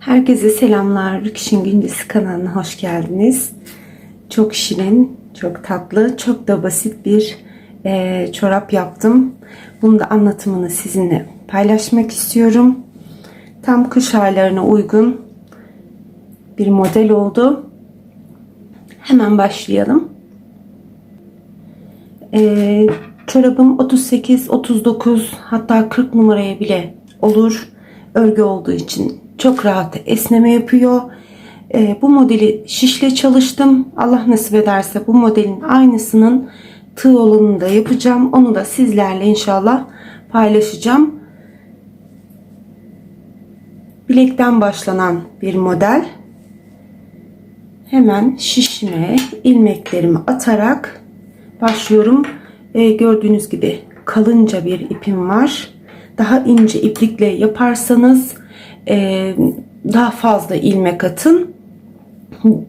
Herkese selamlar. Rüküş'ün Gündüzü kanalına hoş geldiniz. Çok şirin, çok tatlı, çok da basit bir eee, çorap yaptım. Bunu da anlatımını sizinle paylaşmak istiyorum. Tam kış aylarına uygun bir model oldu. Hemen başlayalım. Eee, çorabım 38, 39 hatta 40 numaraya bile olur. Örgü olduğu için çok rahat esneme yapıyor. Eee, bu modeli şişle çalıştım. Allah nasip ederse bu modelin aynısının tığ olanını da yapacağım. Onu da sizlerle inşallah paylaşacağım. Bilekten başlanan bir model. Hemen şişime ilmeklerimi atarak başlıyorum. Ee, gördüğünüz gibi kalınca bir ipim var. Daha ince iplikle yaparsanız e, daha fazla ilmek atın.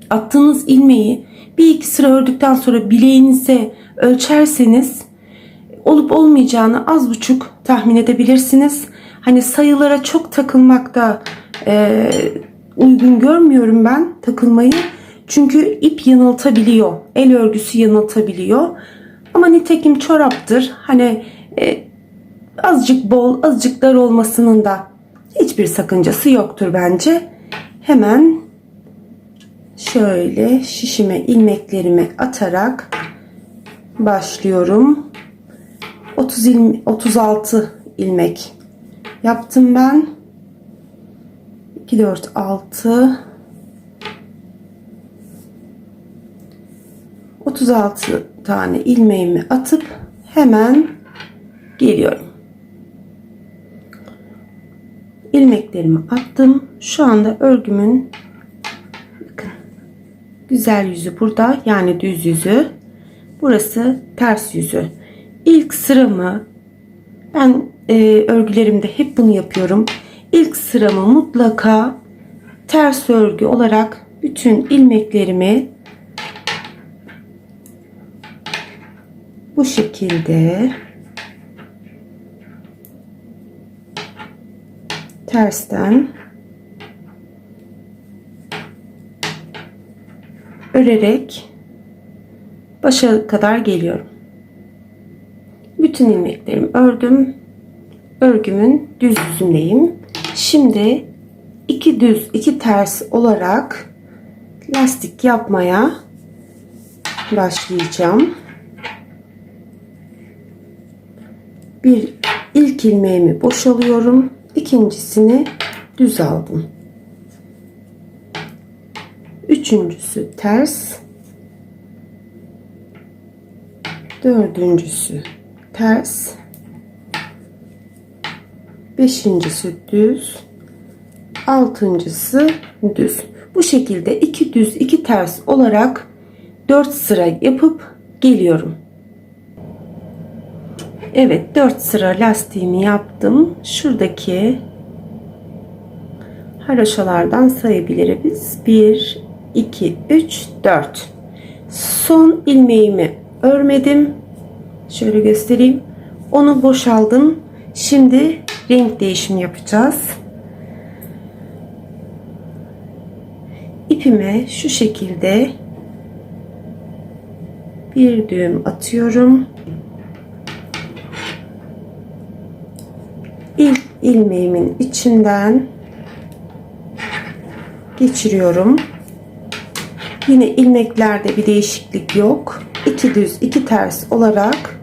Attığınız ilmeği bir iki sıra ördükten sonra bileğinize ölçerseniz olup olmayacağını az buçuk tahmin edebilirsiniz. Hani sayılara çok takılmakta e, uygun görmüyorum ben takılmayı. Çünkü ip yanıltabiliyor. El örgüsü yanıltabiliyor. Ama nitekim çoraptır. Hani e, azıcık bol, azıcık dar olmasının da hiçbir sakıncası yoktur bence. Hemen şöyle şişime ilmeklerimi atarak başlıyorum. 30 il, 36 ilmek yaptım ben. 2 4 6 36 tane ilmeğimi atıp hemen geliyorum. İlmeklerimi attım. Şu anda örgümün bakın, güzel yüzü burada yani düz yüzü. Burası ters yüzü. İlk sıramı ben e, örgülerimde hep bunu yapıyorum. İlk sıramı mutlaka ters örgü olarak bütün ilmeklerimi bu şekilde tersten örerek başa kadar geliyorum. Bütün ilmeklerimi ördüm. Örgümün düz yüzündeyim. Şimdi iki düz iki ters olarak lastik yapmaya başlayacağım. Bir ilk ilmeğimi boşalıyorum. İkincisini düz aldım. Üçüncüsü ters. Dördüncüsü ters. Beşincisi düz. Altıncısı düz. Bu şekilde iki düz iki ters olarak dört sıra yapıp geliyorum. Evet 4 sıra lastiğimi yaptım. Şuradaki haroşalardan sayabiliriz. 1, 2, 3, 4. Son ilmeğimi örmedim. Şöyle göstereyim. Onu boşaldım. Şimdi renk değişimi yapacağız. İpime şu şekilde bir düğüm atıyorum. ilk ilmeğimin içinden geçiriyorum. Yine ilmeklerde bir değişiklik yok. İki düz, iki ters olarak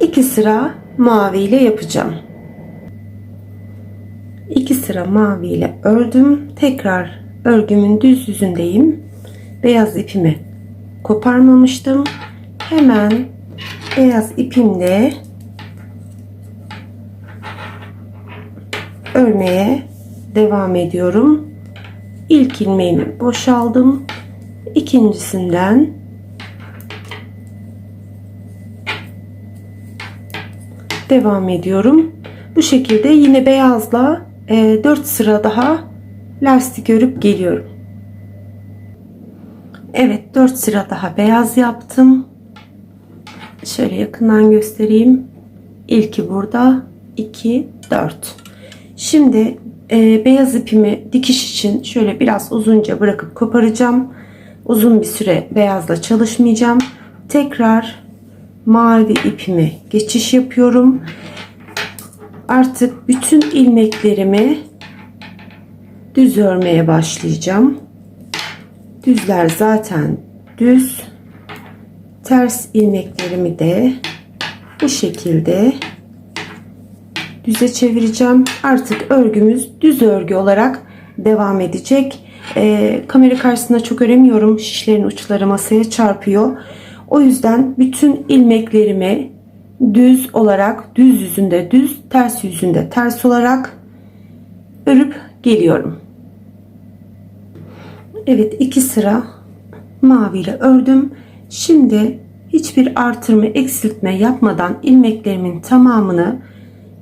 iki sıra mavi ile yapacağım. İki sıra mavi ile ördüm. Tekrar örgümün düz yüzündeyim. Beyaz ipimi koparmamıştım. Hemen beyaz ipimle örmeye devam ediyorum. İlk ilmeğimi boşaldım. İkincisinden devam ediyorum. Bu şekilde yine beyazla e, 4 sıra daha lastik örüp geliyorum. Evet 4 sıra daha beyaz yaptım. Şöyle yakından göstereyim. İlki burada 2 4 Şimdi e, beyaz ipimi dikiş için şöyle biraz uzunca bırakıp koparacağım. Uzun bir süre beyazla çalışmayacağım. Tekrar mavi ipimi geçiş yapıyorum. Artık bütün ilmeklerimi düz örmeye başlayacağım. Düzler zaten düz. Ters ilmeklerimi de bu şekilde düze çevireceğim. Artık örgümüz düz örgü olarak devam edecek. Ee, kamera karşısında çok öremiyorum. Şişlerin uçları masaya çarpıyor. O yüzden bütün ilmeklerimi düz olarak düz yüzünde düz ters yüzünde ters olarak örüp geliyorum. Evet iki sıra maviyle ördüm. Şimdi hiçbir artırma eksiltme yapmadan ilmeklerimin tamamını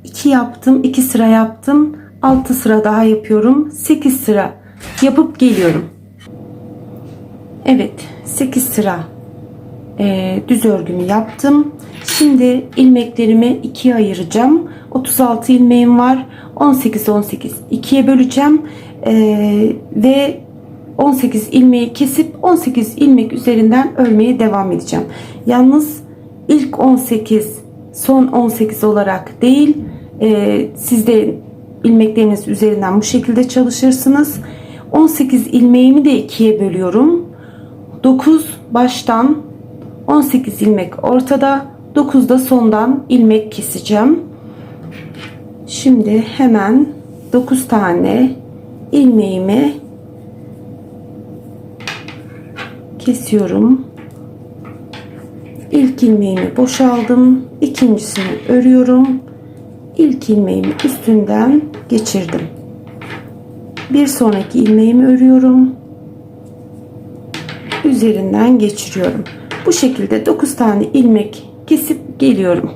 2 yaptım. 2 sıra yaptım. 6 sıra daha yapıyorum. 8 sıra yapıp geliyorum. Evet 8 sıra e, düz örgümü yaptım. Şimdi ilmeklerimi ikiye ayıracağım. 36 ilmeğim var. 18 18 ikiye böleceğim. E, ve 18 ilmeği kesip 18 ilmek üzerinden örmeye devam edeceğim. Yalnız ilk 18 son 18 olarak değil e, siz de ilmekleriniz üzerinden bu şekilde çalışırsınız. 18 ilmeğimi de ikiye bölüyorum. 9 baştan 18 ilmek ortada 9 da sondan ilmek keseceğim. Şimdi hemen 9 tane ilmeğimi kesiyorum. İlk ilmeğimi boşaldım. İkincisini örüyorum. İlk ilmeğimi üstünden geçirdim. Bir sonraki ilmeğimi örüyorum. Üzerinden geçiriyorum. Bu şekilde 9 tane ilmek kesip geliyorum.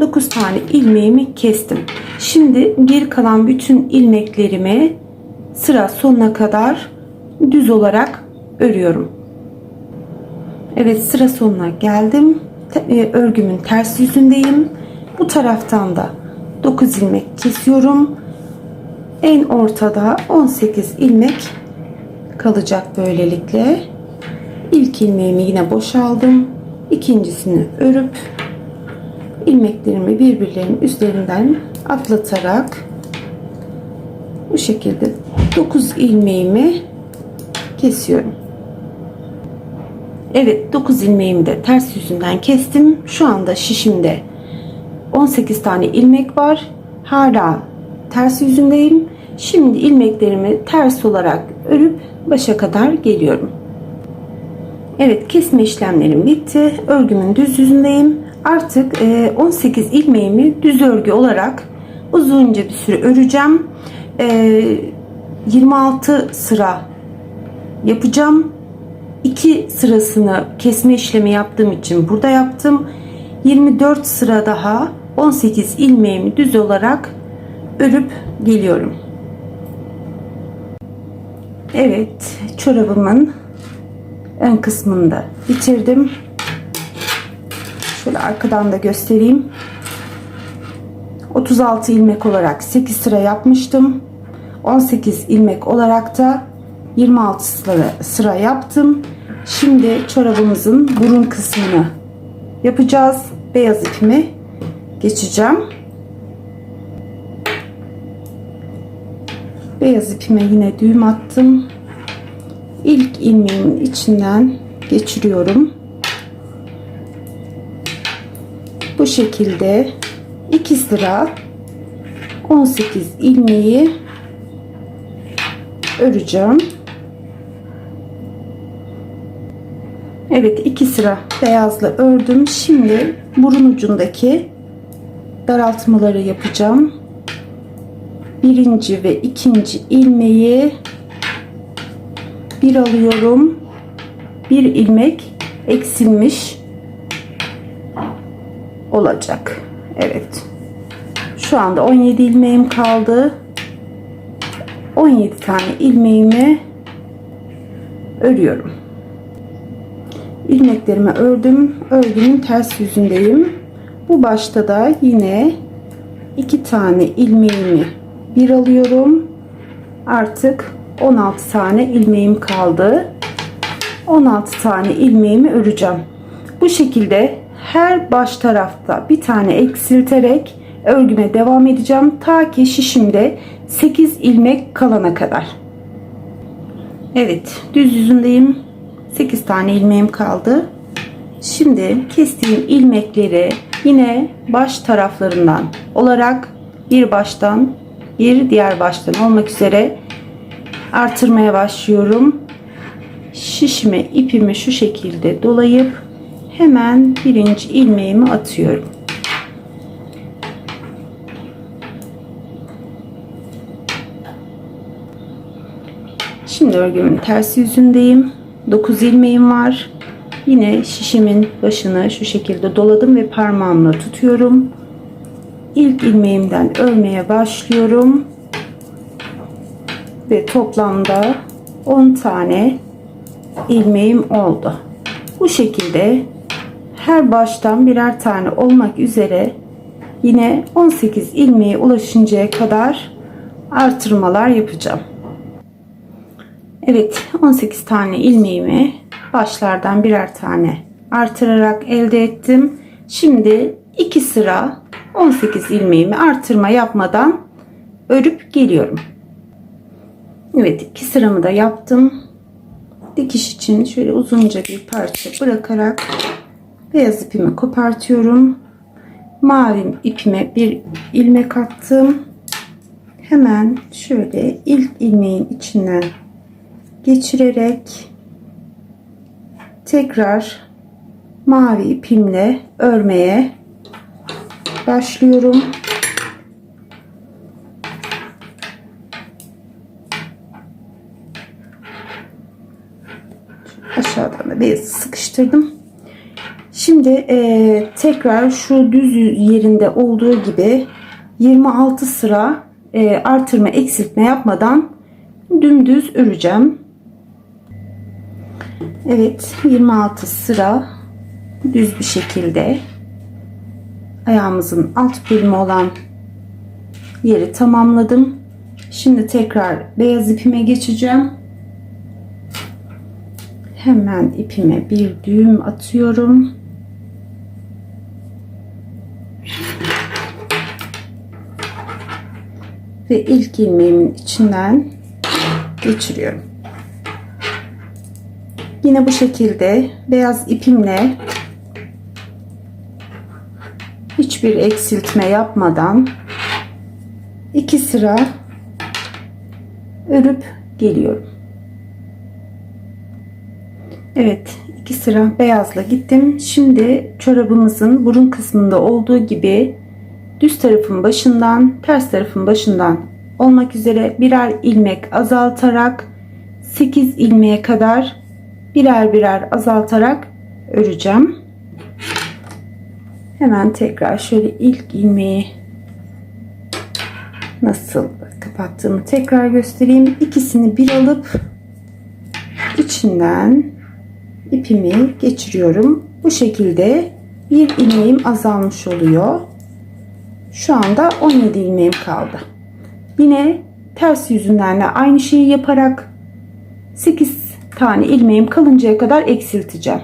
9 tane ilmeğimi kestim. Şimdi geri kalan bütün ilmeklerimi sıra sonuna kadar düz olarak örüyorum. Evet sıra sonuna geldim. E, örgümün ters yüzündeyim. Bu taraftan da 9 ilmek kesiyorum. En ortada 18 ilmek kalacak böylelikle. İlk ilmeğimi yine boşaldım. İkincisini örüp ilmeklerimi birbirlerinin üzerinden atlatarak bu şekilde 9 ilmeğimi kesiyorum. Evet 9 ilmeğimi de ters yüzünden kestim. Şu anda şişimde 18 tane ilmek var. Hala ters yüzündeyim. Şimdi ilmeklerimi ters olarak örüp başa kadar geliyorum. Evet kesme işlemlerim bitti. Örgümün düz yüzündeyim. Artık 18 e, ilmeğimi düz örgü olarak uzunca bir süre öreceğim. 26 e, sıra yapacağım. 2 sırasını kesme işlemi yaptığım için burada yaptım. 24 sıra daha 18 ilmeğimi düz olarak örüp geliyorum. Evet, çorabımın ön kısmını da bitirdim. Şöyle arkadan da göstereyim. 36 ilmek olarak 8 sıra yapmıştım. 18 ilmek olarak da 26 sıra, sıra yaptım. Şimdi çorabımızın burun kısmını yapacağız. Beyaz ipimi geçeceğim. Beyaz ipime yine düğüm attım. İlk ilmeğimin içinden geçiriyorum. Bu şekilde iki sıra 18 ilmeği öreceğim. Evet iki sıra beyazla ördüm. Şimdi burun ucundaki daraltmaları yapacağım. Birinci ve ikinci ilmeği bir alıyorum. Bir ilmek eksilmiş olacak. Evet. Şu anda 17 ilmeğim kaldı. 17 tane ilmeğimi örüyorum ilmeklerimi ördüm. Örgünün ters yüzündeyim. Bu başta da yine 2 tane ilmeğimi bir alıyorum. Artık 16 tane ilmeğim kaldı. 16 tane ilmeğimi öreceğim. Bu şekilde her baş tarafta bir tane eksilterek örgüme devam edeceğim. Ta ki şişimde 8 ilmek kalana kadar. Evet düz yüzündeyim. 8 tane ilmeğim kaldı. Şimdi kestiğim ilmekleri yine baş taraflarından olarak bir baştan bir diğer baştan olmak üzere artırmaya başlıyorum. Şişime ipimi şu şekilde dolayıp hemen birinci ilmeğimi atıyorum. Şimdi örgümün ters yüzündeyim. 9 ilmeğim var. Yine şişimin başını şu şekilde doladım ve parmağımla tutuyorum. İlk ilmeğimden örmeye başlıyorum. Ve toplamda 10 tane ilmeğim oldu. Bu şekilde her baştan birer tane olmak üzere yine 18 ilmeğe ulaşıncaya kadar artırmalar yapacağım. Evet 18 tane ilmeğimi başlardan birer tane artırarak elde ettim. Şimdi 2 sıra 18 ilmeğimi artırma yapmadan örüp geliyorum. Evet 2 sıramı da yaptım. Dikiş için şöyle uzunca bir parça bırakarak beyaz ipimi kopartıyorum. Mavi ipime bir ilmek attım. Hemen şöyle ilk ilmeğin içinden geçirerek tekrar mavi ipimle örmeye başlıyorum. Aşağıdan da beyazı sıkıştırdım. Şimdi e, tekrar şu düz yerinde olduğu gibi 26 sıra e, artırma eksiltme yapmadan dümdüz öreceğim. Evet 26 sıra düz bir şekilde ayağımızın alt bölümü olan yeri tamamladım. Şimdi tekrar beyaz ipime geçeceğim. Hemen ipime bir düğüm atıyorum. Ve ilk ilmeğimin içinden geçiriyorum. Yine bu şekilde beyaz ipimle hiçbir eksiltme yapmadan iki sıra örüp geliyorum. Evet iki sıra beyazla gittim. Şimdi çorabımızın burun kısmında olduğu gibi düz tarafın başından ters tarafın başından olmak üzere birer ilmek azaltarak 8 ilmeğe kadar birer birer azaltarak öreceğim. Hemen tekrar şöyle ilk ilmeği nasıl kapattığımı tekrar göstereyim. İkisini bir alıp içinden ipimi geçiriyorum. Bu şekilde bir ilmeğim azalmış oluyor. Şu anda 17 ilmeğim kaldı. Yine ters yüzünden de aynı şeyi yaparak 8 tane ilmeğim kalıncaya kadar eksilteceğim.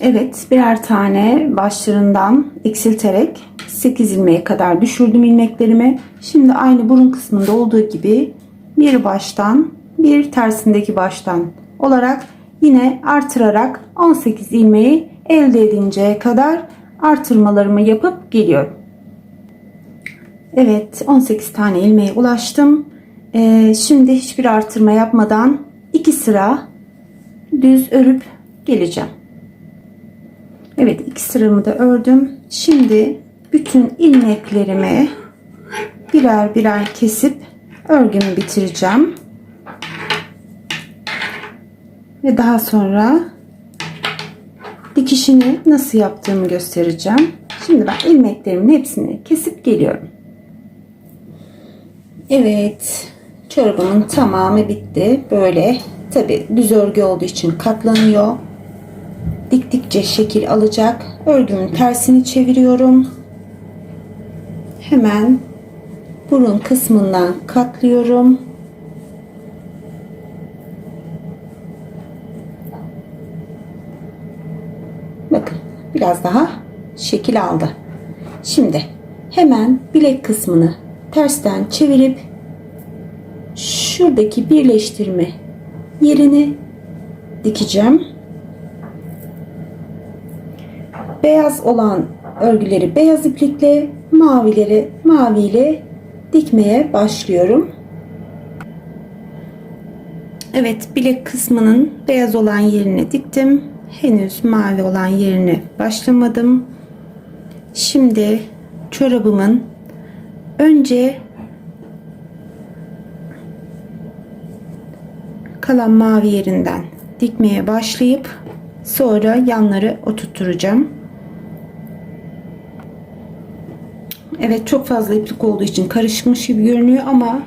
Evet birer tane başlarından eksilterek 8 ilmeğe kadar düşürdüm ilmeklerimi. Şimdi aynı burun kısmında olduğu gibi bir baştan bir tersindeki baştan olarak yine artırarak 18 ilmeği elde edinceye kadar artırmalarımı yapıp geliyorum. Evet 18 tane ilmeğe ulaştım. Ee, şimdi hiçbir artırma yapmadan iki sıra düz örüp geleceğim. Evet iki sıramı da ördüm. Şimdi bütün ilmeklerimi birer birer kesip örgümü bitireceğim. Ve daha sonra dikişini nasıl yaptığımı göstereceğim. Şimdi ben ilmeklerimin hepsini kesip geliyorum. Evet. Çorabımın tamamı bitti. Böyle tabi düz örgü olduğu için katlanıyor. Diktikçe şekil alacak. Örgümün tersini çeviriyorum. hemen burun kısmından katlıyorum. Bakın biraz daha şekil aldı. Şimdi hemen bilek kısmını tersten çevirip şuradaki birleştirme yerini dikeceğim. Beyaz olan örgüleri beyaz iplikle, mavileri maviyle dikmeye başlıyorum. Evet, bilek kısmının beyaz olan yerine diktim. Henüz mavi olan yerine başlamadım. Şimdi çorabımın önce kalan mavi yerinden dikmeye başlayıp sonra yanları oturtturacağım. Evet çok fazla iplik olduğu için karışmış gibi görünüyor ama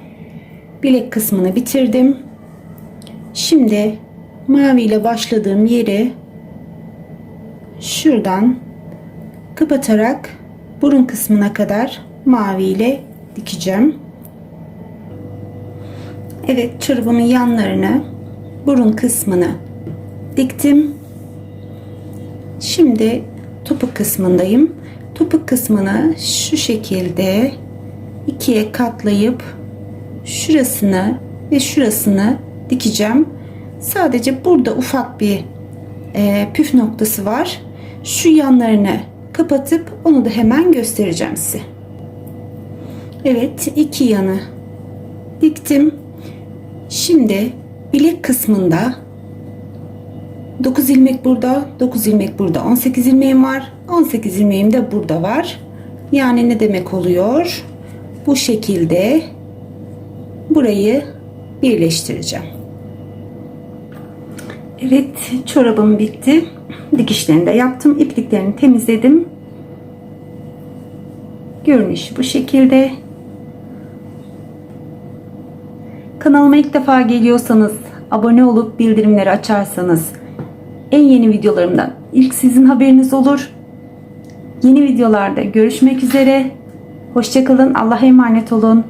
bilek kısmını bitirdim. Şimdi mavi ile başladığım yeri şuradan kapatarak burun kısmına kadar mavi ile dikeceğim. Evet çorabımın yanlarını burun kısmını diktim. Şimdi topuk kısmındayım. Topuk kısmını şu şekilde ikiye katlayıp şurasını ve şurasını dikeceğim. Sadece burada ufak bir e, püf noktası var. Şu yanlarını kapatıp onu da hemen göstereceğim size. Evet iki yanı diktim. Şimdi bilek kısmında 9 ilmek burada, 9 ilmek burada, 18 ilmeğim var. 18 ilmeğim de burada var. Yani ne demek oluyor? Bu şekilde burayı birleştireceğim. Evet, çorabım bitti. Dikişlerini de yaptım. İpliklerini temizledim. Görünüş bu şekilde. Kanalıma ilk defa geliyorsanız abone olup bildirimleri açarsanız en yeni videolarımdan ilk sizin haberiniz olur. Yeni videolarda görüşmek üzere. Hoşçakalın. Allah'a emanet olun.